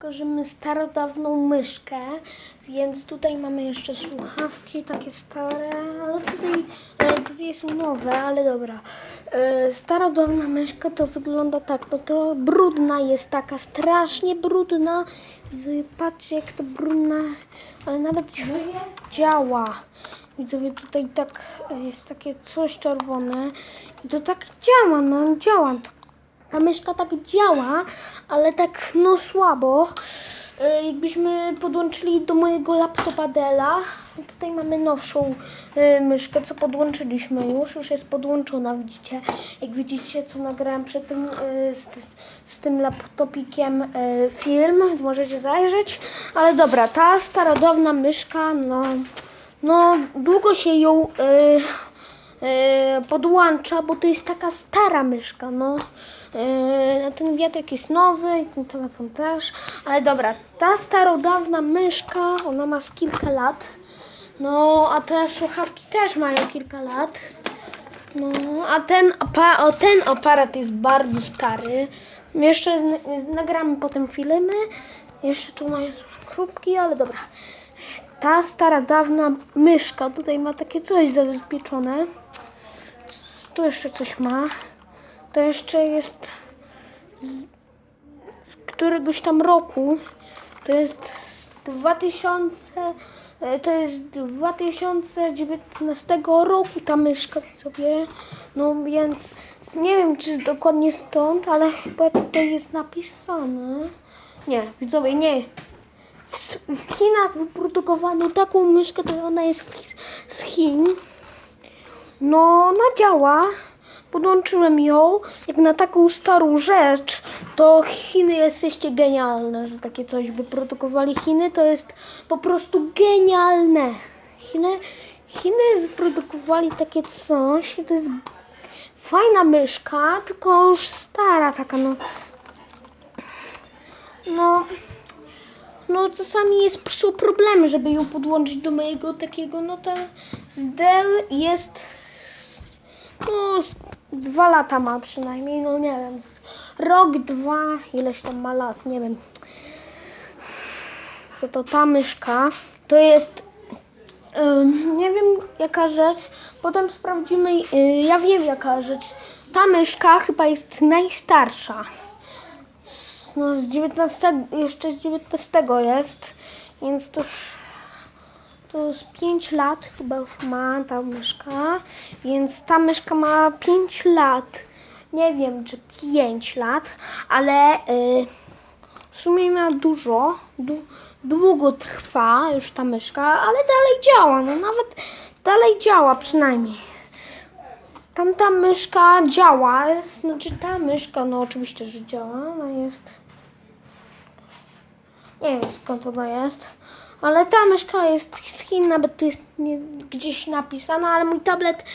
Pokażemy starodawną myszkę, więc tutaj mamy jeszcze słuchawki takie stare, ale tutaj e, dwie są nowe, ale dobra. E, starodawna myszka to wygląda tak, no to brudna jest taka, strasznie brudna. Widzowie, patrzcie jak to brudna, ale nawet działa. Widzowie, tutaj tak e, jest takie coś czerwone i to tak działa, no działa to ta myszka tak działa, ale tak no słabo. E, Jakbyśmy podłączyli do mojego laptopa Della, tutaj mamy nowszą e, myszkę, co podłączyliśmy już, już jest podłączona, widzicie. Jak widzicie, co nagrałem przed tym, e, z, z tym laptopikiem film, możecie zajrzeć. Ale dobra, ta starodawna myszka, no, no długo się ją... e, podłącza, bo to jest taka stara myszka, no. E, ten wiatrak jest nowy i ten telefon też, ale dobra, ta starodawna myszka, ona ma z kilka lat, no, a te słuchawki też mają kilka lat. No, a ten, apa- o, ten aparat jest bardzo stary. Jeszcze nagramy potem filmy. Jeszcze tu moje krótki, ale dobra. Ta stara, dawna myszka tutaj ma takie coś zabezpieczone. Tu jeszcze coś ma. To jeszcze jest z któregoś tam roku. To jest z 2000. e, To jest 2019 roku ta myszka sobie. No więc nie wiem czy dokładnie stąd, ale chyba tutaj jest napisane. Nie, widzowie, nie. W, w Chinach wyprodukowano taką myszkę, to ona jest z Chin. No, ona działa. Podłączyłem ją. Jak na taką starą rzecz, to Chiny jesteście genialne, że takie coś wyprodukowali Chiny. To jest po prostu genialne. Chiny, Chiny wyprodukowali takie coś. To jest fajna myszka, tylko już stara taka. No, czasami jest, są problemy, żeby ją podłączyć do mojego takiego, no to z Dell jest, no dwa lata ma przynajmniej, no nie wiem, rok, dwa, ileś tam ma lat, nie wiem. Za to ta myszka to jest, nie wiem jaka rzecz, potem sprawdzimy, y, ja wiem jaka rzecz. Ta myszka chyba jest najstarsza. No z 19, jeszcze z 19 jest, więc to już to z 5 lat chyba już ma ta myszka, więc ta myszka ma 5 lat. Nie wiem czy 5 lat, ale y, w sumie ma dużo, du, długo trwa już ta myszka, ale dalej działa, no nawet dalej działa przynajmniej. Tamta myszka działa, znaczy ta myszka, no oczywiście, że działa, ona jest... Nie wiem skąd ona jest, ale ta myszka jest z Chin, nawet tu jest nie, gdzieś napisana, ale mój tablet